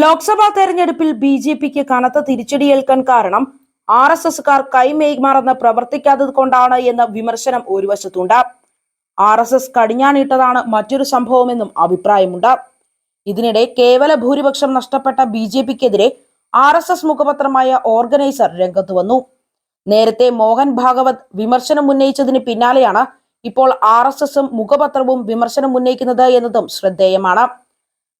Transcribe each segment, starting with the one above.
ലോക്സഭാ തെരഞ്ഞെടുപ്പിൽ B J പിക്ക് കനത്ത തിരിച്ചടിയേൽക്കാൻ കാരണം ആർ എസ് എസ്കാർ കൈമേമാറന്ന് പ്രവർത്തിക്കാത്തത് കൊണ്ടാണ് എന്ന വിമർശനം ഒരു വശത്തുണ്ട്. ആർ എസ് എസ് കടിഞ്ഞാണിട്ടതാണ് മറ്റൊരു സംഭവമെന്നും അഭിപ്രായമുണ്ട്. ഇതിനിടെ കേവല ഭൂരിപക്ഷം നഷ്ടപ്പെട്ട ബി ജെ പിക്കെതിരെ ആർ എസ് എസ് മുഖപത്രമായ ഓർഗനൈസർ രംഗത്ത് വന്നു. നേരത്തെ മോഹൻ ഭാഗവത് വിമർശനം ഉന്നയിച്ചതിന് പിന്നാലെയാണ് ഇപ്പോൾ ആർ എസ് എസും മുഖപത്രവും വിമർശനം ഉന്നയിക്കുന്നത് എന്നതും ശ്രദ്ധേയമാണ്.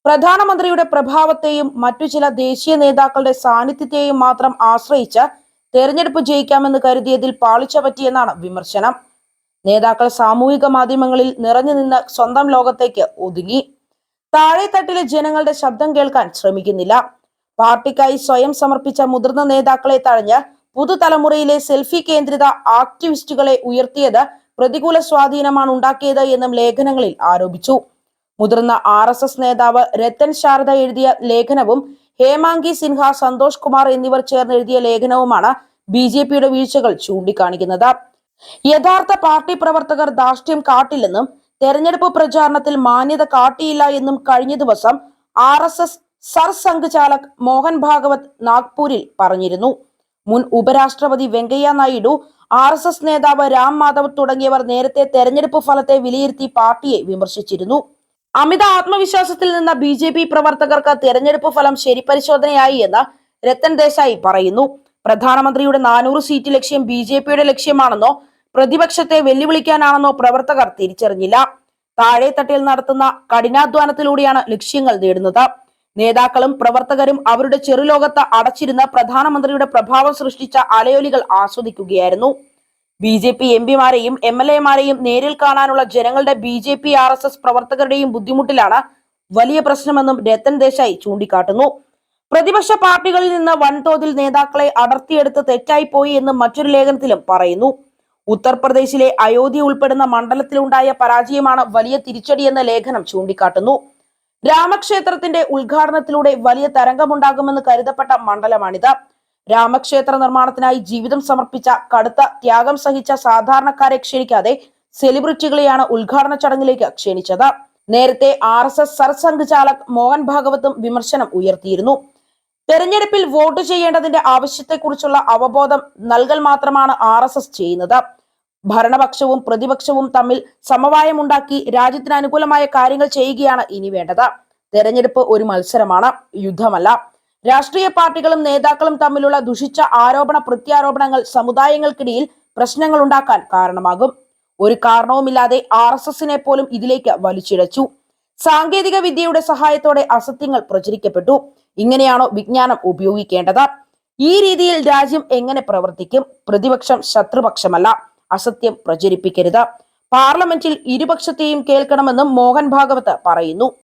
പ്രധാനമന്ത്രിയുടെ പ്രഭാവത്തെയും മറ്റു ചില ദേശീയ നേതാക്കളുടെ സാന്നിധ്യത്തെയും മാത്രം ആശ്രയിച്ച് തെരഞ്ഞെടുപ്പ് ജയിക്കാമെന്ന് കരുതിയതിൽ പാളിച്ച പറ്റിയെന്നാണ് വിമർശനം. നേതാക്കൾ സാമൂഹിക മാധ്യമങ്ങളിൽ നിറഞ്ഞു നിന്ന് സ്വന്തം ലോകത്തേക്ക് ഒതുങ്ങി. താഴെത്തട്ടിലെ ജനങ്ങളുടെ ശബ്ദം കേൾക്കാൻ ശ്രമിക്കുന്നില്ല. പാർട്ടിക്കായി സ്വയം സമർപ്പിച്ച മുതിർന്ന നേതാക്കളെ തഴഞ്ഞ് പുതുതലമുറയിലെ സെൽഫി കേന്ദ്രിത ആക്ടിവിസ്റ്റുകളെ ഉയർത്തിയത് പ്രതികൂല സ്വാധീനമാണ് ഉണ്ടാക്കിയത് എന്നും ലേഖനങ്ങളിൽ ആരോപിച്ചു. മുതിർന്ന ആർ എസ് എസ് നേതാവ് രത്തൻ ശാരദ എഴുതിയ ലേഖനവും ഹേമാങ്കി സിൻഹ സന്തോഷ് കുമാർ എന്നിവർ ചേർന്ന് എഴുതിയ ലേഖനവുമാണ് ബി ജെ പിയുടെ വീഴ്ചകൾ ചൂണ്ടിക്കാണിക്കുന്നത്. യഥാർത്ഥ പാർട്ടി പ്രവർത്തകർ ധാർഷ്ട്യം കാട്ടില്ലെന്നും തെരഞ്ഞെടുപ്പ് പ്രചാരണത്തിൽ മാന്യത കാട്ടിയില്ല എന്നും കഴിഞ്ഞ ദിവസം R S S Sarsanghchalak Mohan Bhagwat നാഗ്പൂരിൽ പറഞ്ഞിരുന്നു. മുൻ ഉപരാഷ്ട്രപതി Venkaiah Naidu R S S നേതാവ് രാം മാധവ് തുടങ്ങിയവർ നേരത്തെ തെരഞ്ഞെടുപ്പ് ഫലത്തെ വിലയിരുത്തി പാർട്ടിയെ വിമർശിച്ചിരുന്നു. അമിത ആത്മവിശ്വാസത്തിൽ നിന്ന ബി ജെ പി പ്രവർത്തകർക്ക് തെരഞ്ഞെടുപ്പ് ഫലം ശരിപരിശോധനയായി എന്ന് രത്തൻ ദേശായി പറയുന്നു. പ്രധാനമന്ത്രിയുടെ നാനൂറ് സീറ്റ് ലക്ഷ്യം ബി ജെ പിയുടെ ലക്ഷ്യമാണെന്നോ പ്രതിപക്ഷത്തെ വെല്ലുവിളിക്കാനാണെന്നോ പ്രവർത്തകർ തിരിച്ചറിഞ്ഞില്ല. താഴെത്തട്ടിൽ നടത്തുന്ന കഠിനാധ്വാനത്തിലൂടെയാണ് ലക്ഷ്യങ്ങൾ നേടുന്നത്. നേതാക്കളും പ്രവർത്തകരും അവരുടെ ചെറുലോകത്ത് അടച്ചിരുന്ന പ്രധാനമന്ത്രിയുടെ പ്രഭാവം സൃഷ്ടിച്ച അലയൊലികൾ ആസ്വദിക്കുകയായിരുന്നു. ബി ജെ പി എം പിമാരെയും എം എൽ എമാരെയും നേരിൽ കാണാനുള്ള ജനങ്ങളുടെ B J P R S S പ്രവർത്തകരുടെയും ബുദ്ധിമുട്ടിലാണ് വലിയ പ്രശ്നമെന്നും രത്തൻ ദേശായി ചൂണ്ടിക്കാട്ടുന്നു. പ്രതിപക്ഷ പാർട്ടികളിൽ നിന്ന് വൻതോതിൽ നേതാക്കളെ അടർത്തിയെടുത്ത് തെറ്റായിപ്പോയി എന്ന് മറ്റൊരു ലേഖനത്തിലും പറയുന്നു. ഉത്തർപ്രദേശിലെ അയോധ്യ ഉൾപ്പെടുന്ന മണ്ഡലത്തിലുണ്ടായ പരാജയമാണ് വലിയ തിരിച്ചടിയെന്ന ലേഖനം ചൂണ്ടിക്കാട്ടുന്നു. രാമക്ഷേത്രത്തിന്റെ ഉദ്ഘാടനത്തിലൂടെ വലിയ തരംഗമുണ്ടാകുമെന്ന് കരുതപ്പെട്ട മണ്ഡലമാണിത്. രാമക്ഷേത്ര നിർമ്മാണത്തിനായി ജീവിതം സമർപ്പിച്ച കടുത്ത ത്യാഗം സഹിച്ച സാധാരണക്കാരെ ക്ഷണിക്കാതെ സെലിബ്രിറ്റികളെയാണ് ഉദ്ഘാടന ചടങ്ങിലേക്ക് ക്ഷണിച്ചത്. നേരത്തെ R S S Sarsanghchalak Mohan ഭാഗവതും വിമർശനം ഉയർത്തിയിരുന്നു. തെരഞ്ഞെടുപ്പിൽ വോട്ട് ചെയ്യേണ്ടതിന്റെ ആവശ്യത്തെക്കുറിച്ചുള്ള അവബോധം നൽകൽ മാത്രമാണ് ആർ എസ് എസ് ചെയ്യുന്നത്. ഭരണപക്ഷവും പ്രതിപക്ഷവും തമ്മിൽ സമവായമുണ്ടാക്കി രാജ്യത്തിന് അനുകൂലമായ കാര്യങ്ങൾ ചെയ്യുകയാണ് ഇനി വേണ്ടത്. തെരഞ്ഞെടുപ്പ് ഒരു മത്സരമാണ് യുദ്ധമല്ല. രാഷ്ട്രീയ പാർട്ടികളും നേതാക്കളും തമ്മിലുള്ള ദുഷിച്ച ആരോപണ പ്രത്യാരോപണങ്ങൾ സമുദായങ്ങൾക്കിടയിൽ പ്രശ്നങ്ങൾ ഉണ്ടാക്കാൻ കാരണമാകും. ഒരു കാരണവുമില്ലാതെ ആർ എസ് എസിനെ പോലും ഇതിലേക്ക് വലിച്ചിഴച്ചു. സാങ്കേതിക വിദ്യയുടെ സഹായത്തോടെ അസത്യങ്ങൾ പ്രചരിക്കപ്പെട്ടു. ഇങ്ങനെയാണോ വിജ്ഞാനം ഉപയോഗിക്കേണ്ടത്? ഈ രീതിയിൽ രാജ്യം എങ്ങനെ പ്രവർത്തിക്കും? പ്രതിപക്ഷം ശത്രുപക്ഷമല്ല. അസത്യം പ്രചരിപ്പിക്കരുത്. പാർലമെന്റിൽ ഇരുപക്ഷത്തെയും കേൾക്കണമെന്നും മോഹൻ ഭാഗവത് പറയുന്നു.